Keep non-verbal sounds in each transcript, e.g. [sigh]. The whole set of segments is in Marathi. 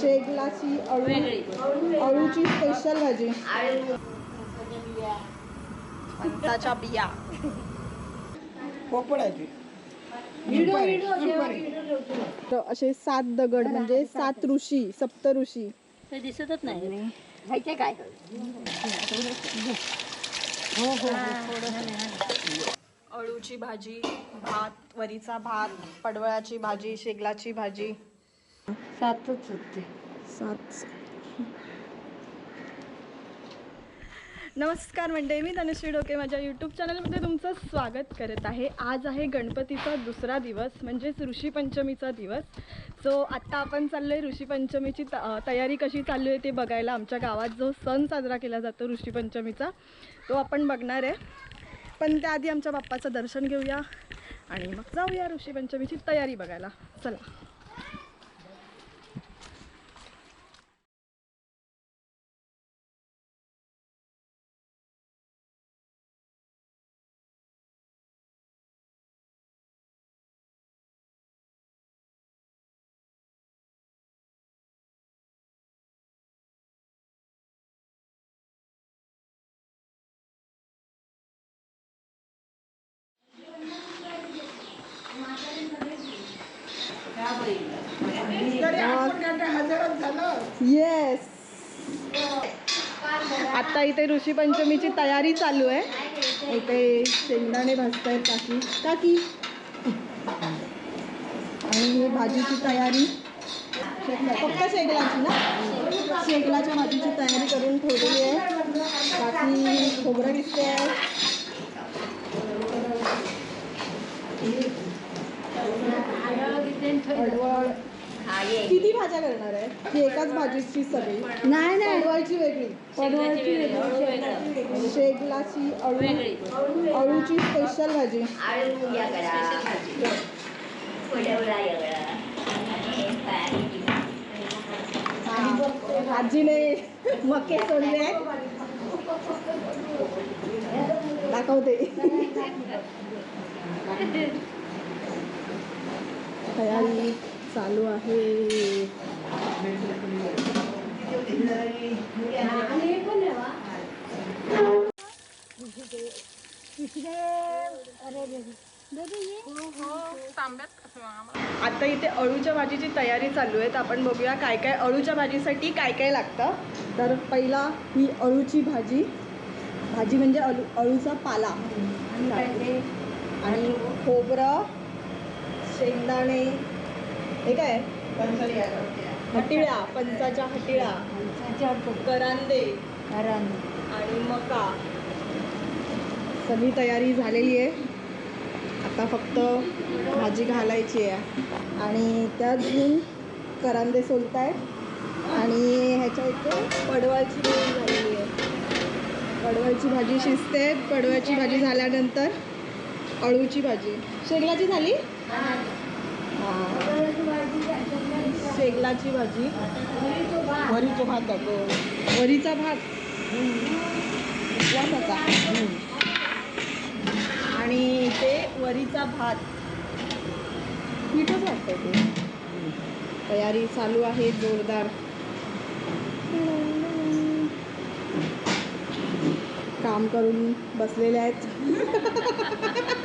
शेगलाची अळू. अळूची स्पेशल भाजी. बिया. पोपडाची. तर असे सात दगड म्हणजे सात ऋषी सप्त ऋषी. दिसतच नाही. काय? अळूची भाजी भात वरीचा भात पडवळाची भाजी शेगलाची भाजी. सातच होते. सात नमस्कार मंडळी मी धनश्री डोके माझ्या यूट्यूब चॅनलमध्ये तुमचं स्वागत करत आहे. आज आहे गणपतीचा दुसरा दिवस म्हणजेच ऋषीपंचमीचा दिवस. सो आत्ता आपण चाललो आहे ऋषीपंचमीची तयारी कशी चालू आहे ते बघायला. आमच्या गावात जो सण साजरा केला जातो ऋषीपंचमीचा तो आपण बघणार आहे. पण त्याआधी आमच्या बाप्पाचं दर्शन घेऊया. आणि मग जाऊया ऋषीपंचमीची तयारी बघायला. चला. येस आता इथे ऋषीपंचमीची तयारी चालू आहे. इथे शेंगदाणे भाजतायत काकी. काकी. आणि ही भाजीची तयारी. फक्त शेगलाची ना? शेगलाच्या भाजीची तयारी करून ठेवलेली आहे. बाकी खोबरं दिसते आहे अडवळ किती भाज्या करणार आहे? एकाच भाजीची सगळी. नाही नाही. पडवळची वेगळी. पडवळची वेगळी. शेगलाची अळू. अळूची स्पेशल भाजी. आजीने मके सोडले. दाखवते. [laughs] तयारी चालू आहे. आता इथे अळूच्या भाजीची तयारी चालू आहे. तर आपण बघूया काय काय अळूच्या भाजीसाठी काय काय लागतं. तर पहिला ही अळूची भाजी. भाजी म्हणजे अळू अळूचा पाला. आणि खोबरं. शेंगदाणे हे काय? हटिळा पंचाच्या हटिळा. करांदे. आणि मका. सगळी तयारी झालेली आहे. आता फक्त भाजी घालायची आहे. आणि त्यात घेऊन करांदे सोलत आहेत आणि ह्याच्या इथे पडवळची भाजी झालेली आहे. पडवळची भाजी शिजते. पडवळची भाजी झाल्यानंतर अळूची भाजी. शेगलाची झाली? शेगलाची भाजी. वरीचा भात टाको वरीचा भात. उपवासाचा आणि ते वरीचा भात. पीठच वाटतं ते. तयारी चालू आहे जोरदार. काम करून बसलेले आहेत. [laughs]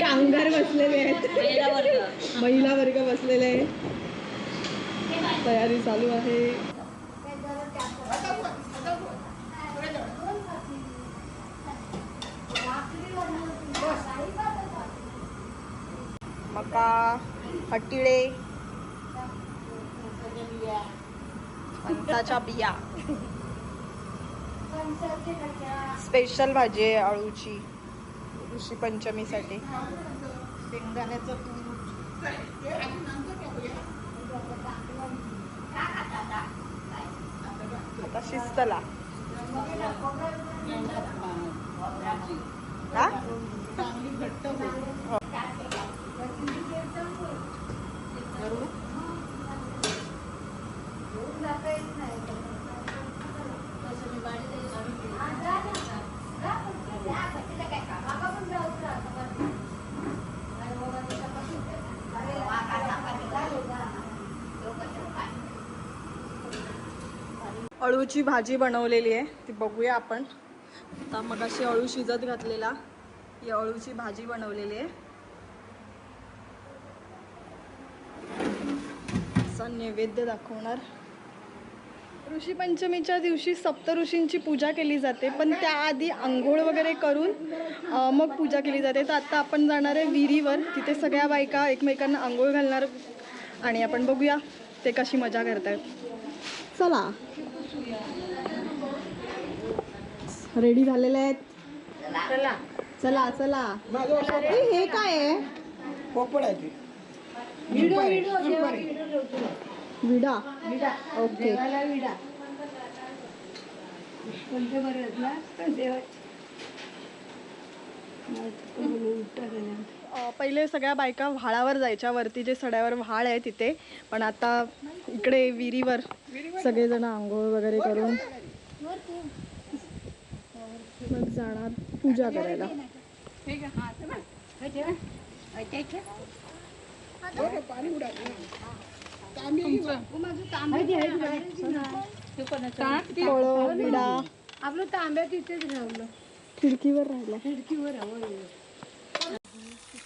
कामगार बसलेले आहेत. महिला वर्ग बसलेले आहे तयारी चालू आहे. मका हटिळे फणसाच्या बिया. स्पेशल भाजी आहे अळूची ऋषी पंचमीसाठी. शेंगदाण्याचं तूप. आता शिस्तला. हा? घट्ट अळूची भाजी बनवलेली आहे. ती बघूया आपण. आता मग अशी अळू शिजत घातलेला. ही अळूची भाजी बनवलेली आहे. असा नैवेद्य दाखवणार. ऋषीपंचमीच्या दिवशी दिवशी सप्तऋषींची पूजा केली जाते पण त्याआधी आंघोळ वगैरे करून मग पूजा केली जाते. तर आत्ता आपण जाणार आहे विहिरीवर. तिथे सगळ्या बायका एकमेकांना आंघोळ घालणार. आणि आपण बघूया ते कशी मजा करतात चला. रेडी झालेले आहेत? चला. चला. ए, हे काय आहे? पोपड आहे ती. विडा. ओके. अ, पहिले सगळ्या बायका व्हाळावर जायच्या. वरती जे सड्यावर व्हाळ आहे तिथे. पण आता इकडे विहिरीवर सगळेजण आंघोळ वगैरे करून मग जाणार पूजा करायला. आपलं तांब्या तिथेच राहिलं खिडकीवर राहिला. खिडकीवर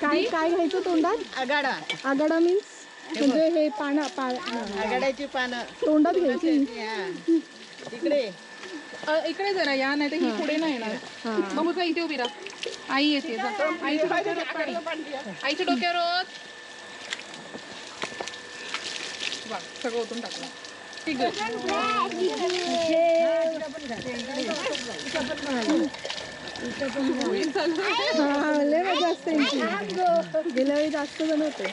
काय काय घ्यायचं तोंडात? आगाडा. आगाडा मीन्स म्हणजे हे पानं पा हा. आगाड्याची पानं. तोंडात घ्यायची. हा. इकडे. अ, इकडे जरा या नाही तर ही. पुढे नाही येणार. बघू जा इथे उभी राहा. आई येते जा. आईच्या डोक्यावर ओत पाणी. आईच्या डोक्यावर ओत. वा, सगळं ओतून टाकलं. ठीक आहे. हा, लय मजा असते यांची. गेल्या वेळी जास्त जण होते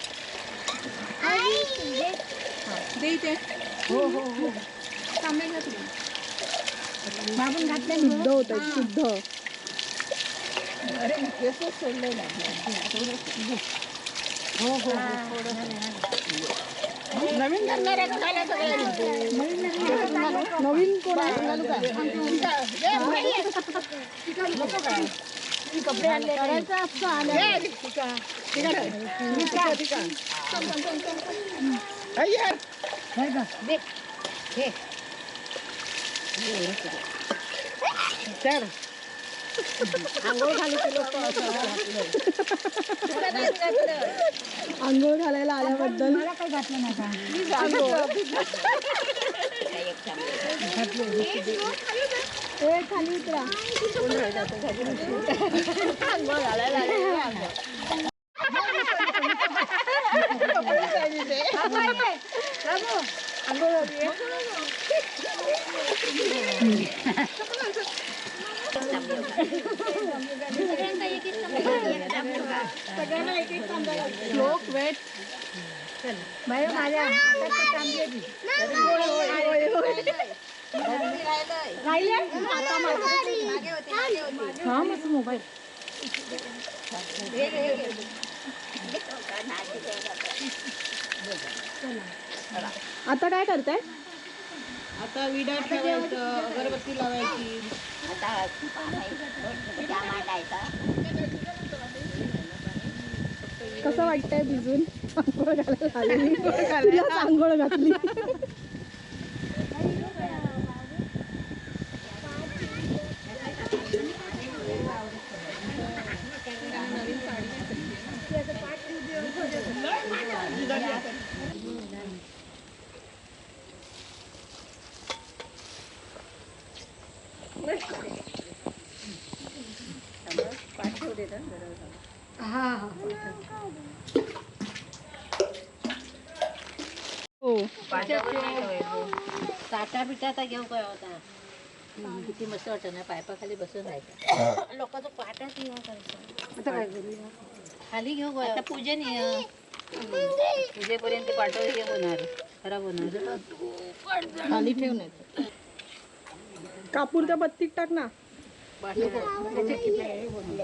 दे इथे हो हो हो तांबे घातले शुद्ध होत शुद्ध नवीन करणाऱ्या का झाल्या सगळ्या नवीन कोण आहे? कपडे आणले अय्यर तर आंघोळ खाली केलं आंघोळ घालायला आल्याबद्दल ए, खाली उतरा आंघोळ घालायला आले श्लोक वेट हा मस्त मोबाईल आता काय करताय? आता विडा ठेवायचं अगरबत्ती लावायची. कसं वाटतंय भिजून? [laughs] आंघोळ घालायला आलेली तुलाच आंघोळ घातली हो काटा पिठाचा घेऊ काय होता किती मस्त वाटत ना पायपाखाली बसून राहायचं लोकांचं पाटाच घेऊ करायचं खाली घेऊ काय आता पूजन आहे. पूजेपर्यंत पाठवलं हे होणार खराब होणार खाली ठेवून कापूर त्या बत्तीत टाक ना हा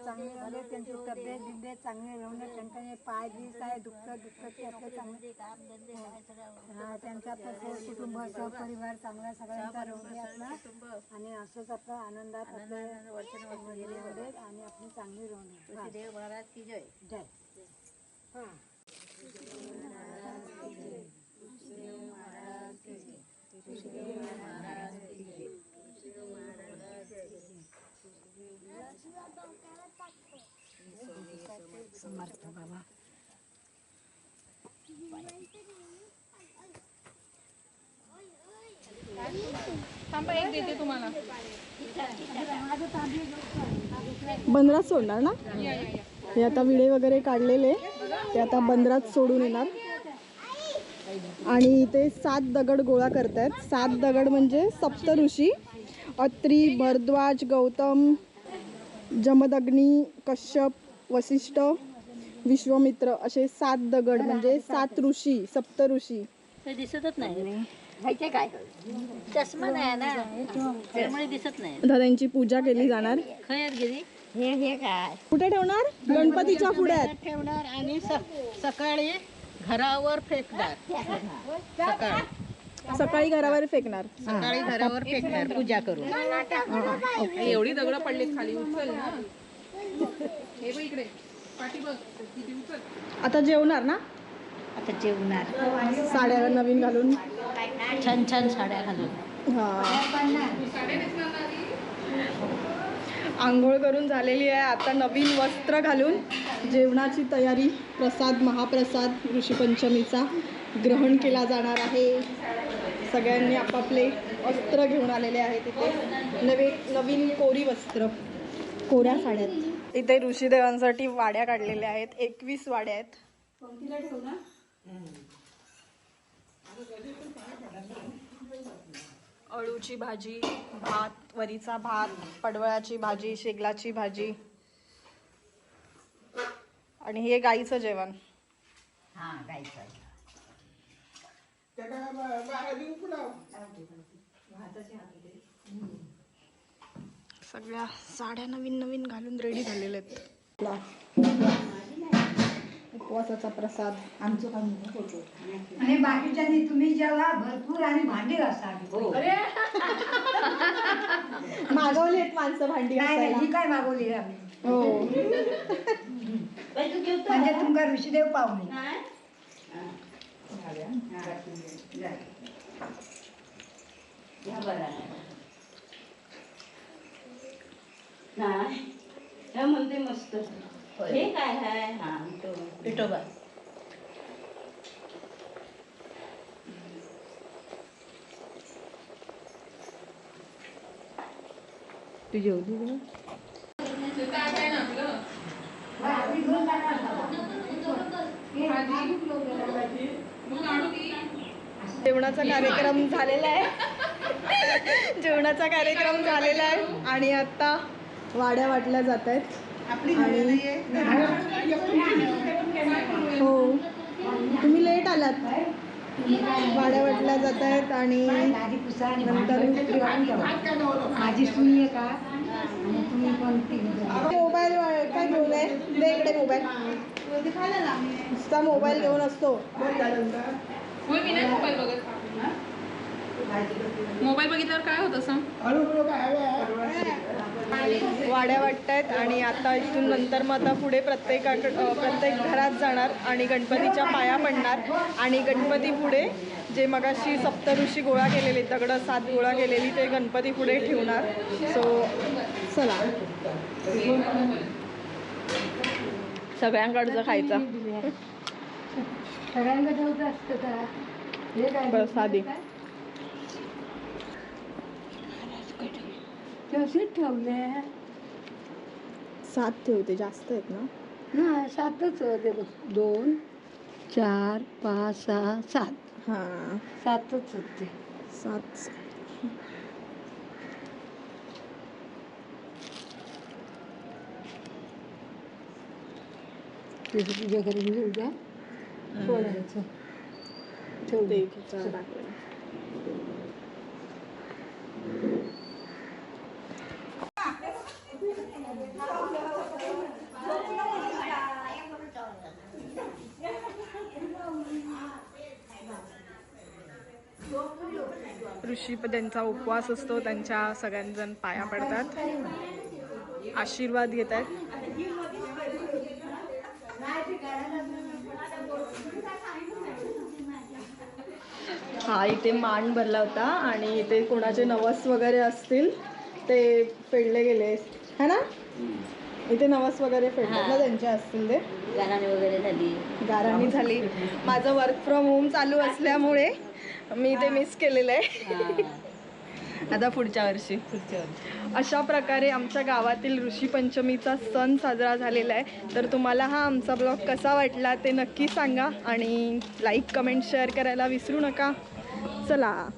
चांगले झाले त्यांची तब्येत बिब्येत चांगली राहून त्यांचे पाय बी काय दुखत दुखत ते आपले चांगले. हा त्यांचा आपला सह कुटुंब सहपरिवार चांगला सगळ्यांचा राहून दे आपला. आणि असंच आपलं आनंदात आपलं वर्षानुवर्ष आणि आपली चांगली राहून देव महाराज की जय. जय. हा. थांबा एक देते तुम्हाला. बंदरात सोडणार ना? हे आता विडे वगैरे काढलेले. ते आता बंदरात सोडून येणार. आणि ते सात दगड गोळा करतायत. सात दगड म्हणजे सप्त ऋषी. अत्री भरद्वाज गौतम जमदग्नी कश्यप वसिष्ठ विश्वमित्र असे सात दगड म्हणजे सात ऋषी सप्त ऋषी. ते दिसतच नाही. माहितीये काय? चष्मा नाही ना. त्यामुळे दिसत नाही. आता त्यांची पूजा केली जाणार. खयत गेली हे हे काय? कुठे ठेवणार? गणपतीच्या पुढ्यात. ठेवणार आणि स- सकाळी घरावर फेकणार. सकाळी. सकाळी घरावर फेकणार. सकाळी घरावर फेकणार पूजा करून. एवढी दगड पडलीत खाली उचल ना. हे बघ इकडे. पाठी बघ किती उचल. आता जेवणार ना? आता जेवणार. साड्या नवीन घालून. छान छान साड्या घालून. हा. आंघोळ करून झालेली आहे. आता नवीन वस्त्र घालून जेवणाची तयारी प्रसाद महाप्रसाद ऋषीपंचमीचा ग्रहण केला जाणार आहे. सगळ्यांनी आपापले वस्त्र घेऊन आलेले आहेत इथे. नवे नवीन कोरी वस्त्र. कोऱ्या साड्यात. इथे ऋषीदेवांसाठी वाड्या काढलेल्या आहेत. एकवीस वाड्या आहेत. अळूची भाजी भात वरीचा भात पडवळाची भाजी शेगलाची भाजी. आणि हे गाईचं जेवण. हा गायचं सगळ्या साड्या नवीन नवीन घालून रेडी झालेल्या आहेत. उपवासाचा प्रसाद आणि बाकीच्यांनी तुम्ही जेव्हा भरपूर आणि भांडी घासा. [laughs] मागवले आहेत माणसं भांडी नाही नाही. ही काय मागवली आम्ही? हो. म्हणजे तुमका ऋषीदेव पाहुणे. म्हणते मस्त. हे काय आहे हा. विठोबा ताट आहे ना जेवणाचा कार्यक्रम झालेला आहे. जेवणाचा कार्यक्रम झालेला आहे आणि आता वाड्या वाटल्या जात आहेत. हो. तुम्ही लेट आलात. वाड्या वाटल्या जात आहेत आणि. माझी सुनी आहे का? आणि तुम्ही कोणती मोबाईल काय घेऊन आहे दे इकडे मोबाईल. नुसता मोबाईल घेऊन असतो. मोबाईल बघत मोबाईल बघितल्यावर काय होतं सांग वाड्या वाटतायत आणि आता इथून नंतर मग आता पुढे प्रत्येकाकडे प्रत्येक घरात जाणार आणि गणपतीच्या पाया पडणार. आणि गणपती पुढे जे मगाशी सप्तऋषी गोळा केलेले दगडं सात गोळा केलेली ते गणपती पुढे ठेवणार. सो चला. सगळ्यांकडचं खायचं. सगळ्यांकडे ठेवत असतं का हे काय प्रसादी तसेच ठेवले सात ठेवते जास्त आहेत ना? ना सातच होते बघ. दोन चार पाच सहा सात. हां. सातच होते. सात. त्याची पूजा करून उद्या सोडायचं. देवीचं दाखवलं. ऋषी त्यांचा उपवास असतो त्यांच्या सगळ्यांजण पाया पडतात. आशीर्वाद घेतात हा इथे मान भरला होता आणि इथे कोणाचे नवस वगैरे असतील ते फेडले गेले. है ना? इथे नवस वगैरे फेडले ना त्यांचे असतील ते? गाराणी वगैरे झाली. गाराणी झाली. माझं वर्क फ्रॉम होम चालू असल्यामुळे मी ते मिस केलेलं आहे. आता पुढच्या वर्षी. अशा प्रकारे आमच्या गावातील ऋषी पंचमीचा सण साजरा झालेला आहे. तर तुम्हाला हा आमचा ब्लॉग कसा वाटला ते नक्की सांगा आणि लाईक कमेंट शेअर करायला विसरू नका. चला.